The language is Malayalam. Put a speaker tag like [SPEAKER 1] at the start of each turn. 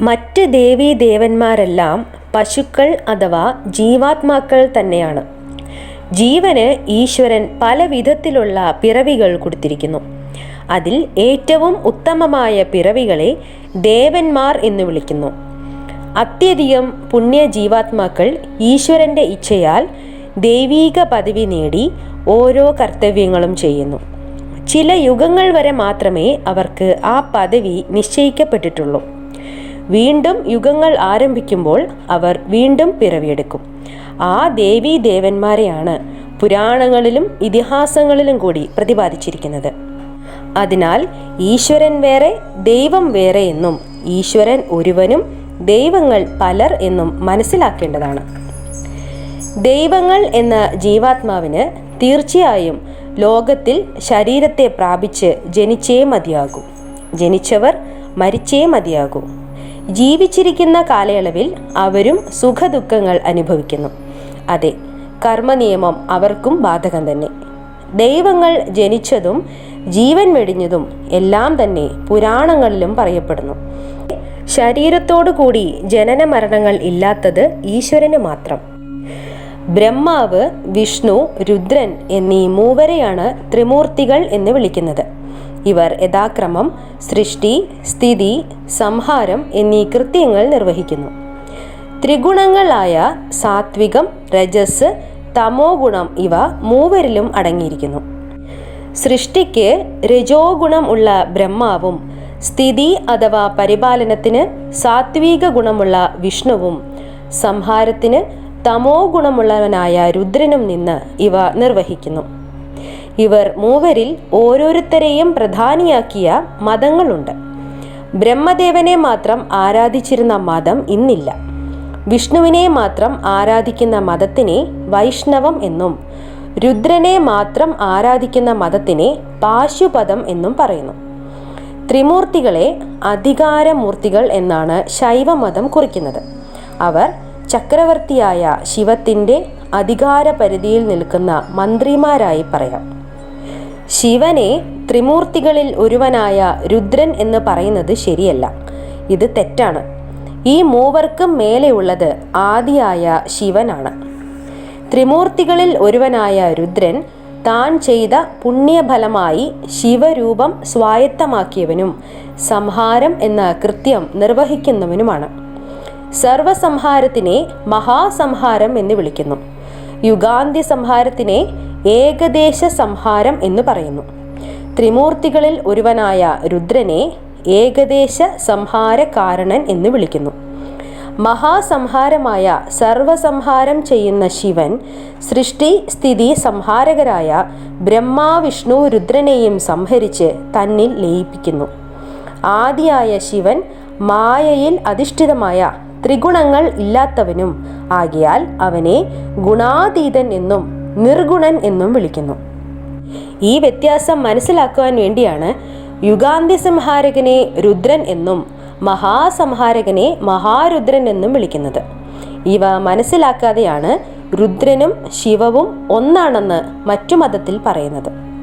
[SPEAKER 1] മറ്റ് ദേവീ ദേവന്മാരെല്ലാം പശുക്കൾ അഥവാ ജീവാത്മാക്കൾ തന്നെയാണ്. ജീവന് ഈശ്വരൻ പല വിധത്തിലുള്ള പിറവികൾ കൊടുത്തിരിക്കുന്നു. അതിൽ ഏറ്റവും ഉത്തമമായ പിറവികളെ ദേവന്മാർ എന്ന് വിളിക്കുന്നു. അത്യധികം പുണ്യ ജീവാത്മാക്കൾ ഈശ്വരന്റെ ഇച്ഛയാൽ ദൈവീക പദവി നേടി ഓരോ കർത്തവ്യങ്ങളും ചെയ്യുന്നു. ചില യുഗങ്ങൾ വരെ മാത്രമേ അവർക്ക് ആ പദവി നിശ്ചയിക്കപ്പെട്ടിട്ടുള്ളൂ. വീണ്ടും യുഗങ്ങൾ ആരംഭിക്കുമ്പോൾ അവർ വീണ്ടും പിറവിയെടുക്കും. ആ ദേവീ ദേവന്മാരെയാണ് പുരാണങ്ങളിലും ഇതിഹാസങ്ങളിലും കൂടി പ്രതിപാദിച്ചിരിക്കുന്നത്. അതിനാൽ ഈശ്വരൻ വേറെ ദൈവം വേറെ എന്നും ഈശ്വരൻ ഒരുവനും ദൈവങ്ങൾ പലർ എന്നും മനസ്സിലാക്കേണ്ടതാണ്. ദൈവങ്ങൾ എന്ന ജീവാത്മാവിന് തീർച്ചയായും ലോകത്തിൽ ശരീരത്തെ പ്രാപിച്ച് ജനിച്ചേ മതിയാകൂ. ജനിച്ചവർ മരിച്ചേ മതിയാകൂ. ജീവിച്ചിരിക്കുന്ന കാലയളവിൽ അവരും സുഖദുഃഖങ്ങൾ അനുഭവിക്കുന്നു. അതെ കർമ്മനിയമം അവർക്കും ബാധകം തന്നെ. ദൈവങ്ങൾ ജനിച്ചതും ജീവൻ വെടിഞ്ഞതും എല്ലാം തന്നെ പുരാണങ്ങളിലും പറയപ്പെടുന്നു. ശരീരത്തോടു കൂടി ജനന മരണങ്ങൾ ഇല്ലാത്തത് ഈശ്വരന് മാത്രം. ബ്രഹ്മാവ് വിഷ്ണു രുദ്രൻ എന്നീ മൂവരെയാണ് ത്രിമൂർത്തികൾ എന്ന് വിളിക്കുന്നത്. ഇവർ യഥാക്രമം സൃഷ്ടി സ്ഥിതി സംഹാരം എന്നീ കൃത്യങ്ങൾ നിർവഹിക്കുന്നു. ത്രിഗുണങ്ങളായ സാത്വികം രജസ് തമോ ഗുണം ഇവ മൂവരിലും അടങ്ങിയിരിക്കുന്നു. സൃഷ്ടിക്ക് രജോ ഗുണം ഉള്ള ബ്രഹ്മാവും സ്ഥിതി അഥവാ പരിപാലനത്തിന് സാത്വിക ഗുണമുള്ള വിഷ്ണുവും സംഹാരത്തിന് തമോ ഗുണമുള്ളവനായ രുദ്രനും നിന്ന് ഇവ നിർവഹിക്കുന്നു. ഇവർ മൂവരിൽ ഓരോരുത്തരെയും പ്രധാനിയാക്കിയ മതങ്ങളുണ്ട്. ബ്രഹ്മദേവനെ മാത്രം ആരാധിച്ചിരുന്ന മതം ഇന്നില്ല. വിഷ്ണുവിനെ മാത്രം ആരാധിക്കുന്ന മതത്തിനെ വൈഷ്ണവം എന്നും രുദ്രനെ മാത്രം ആരാധിക്കുന്ന മതത്തിനെ പാശുപദം എന്നും പറയുന്നു. ത്രിമൂർത്തികളെ അധികാരമൂർത്തികൾ എന്നാണ് ശൈവമതം കുറിക്കുന്നത്. അവർ ചക്രവർത്തിയായ ശിവത്തിന്റെ അധികാര പരിധിയിൽ നിൽക്കുന്ന മന്ത്രിമാരായി പറയാം. ശിവനെ ത്രിമൂർത്തികളിൽ ഒരുവനായ രുദ്രൻ എന്ന് പറയുന്നത് ശരിയല്ല. ഇത് തെറ്റാണ്. ഈ മൂവർക്കും മേലെയുള്ളത് ആദിയായ ശിവനാണ്. ത്രിമൂർത്തികളിൽ ഒരുവനായ രുദ്രൻ താൻ ചെയ്ത പുണ്യഫലമായി ശിവരൂപം സ്വായത്തമാക്കിയവനും സംഹാരം എന്ന കൃത്യം നിർവഹിക്കുന്നവനുമാണ്. സർവസംഹാരത്തിനെ മഹാസംഹാരം എന്ന് വിളിക്കുന്നു. യുഗാന്തി സംഹാരത്തിനെ ഏകദേശ സംഹാരം എന്ന് പറയുന്നു. ത്രിമൂർത്തികളിൽ ഒരുവനായ രുദ്രനെ ഏകദേശ സംഹാരകാരണൻ എന്ന് വിളിക്കുന്നു. മഹാസംഹാരമായ സർവസംഹാരം ചെയ്യുന്ന ശിവൻ സൃഷ്ടി സ്ഥിതി സംഹാരകരായ ബ്രഹ്മാവിഷ്ണു രുദ്രനെയും സംഹരിച്ച് തന്നിൽ ലയിപ്പിക്കുന്നു. ആദിയായ ശിവൻ മായയിൽ അധിഷ്ഠിതമായ ത്രിഗുണങ്ങൾ ഇല്ലാത്തവനും ആകിയാൽ അവനെ ഗുണാതീതൻ എന്നും നിർഗുണൻ എന്നും വിളിക്കുന്നു. ഈ വ്യത്യാസം മനസ്സിലാക്കുവാൻ വേണ്ടിയാണ് യുഗാന്ത്യ സംഹാരകനെ രുദ്രൻ എന്നും മഹാസംഹാരകനെ മഹാരുദ്രൻ എന്നും വിളിക്കുന്നത്. ഇവ മനസ്സിലാക്കാതെയാണ് രുദ്രനും ശിവവും ഒന്നാണെന്ന് മറ്റു മതത്തിൽ പറയുന്നത്.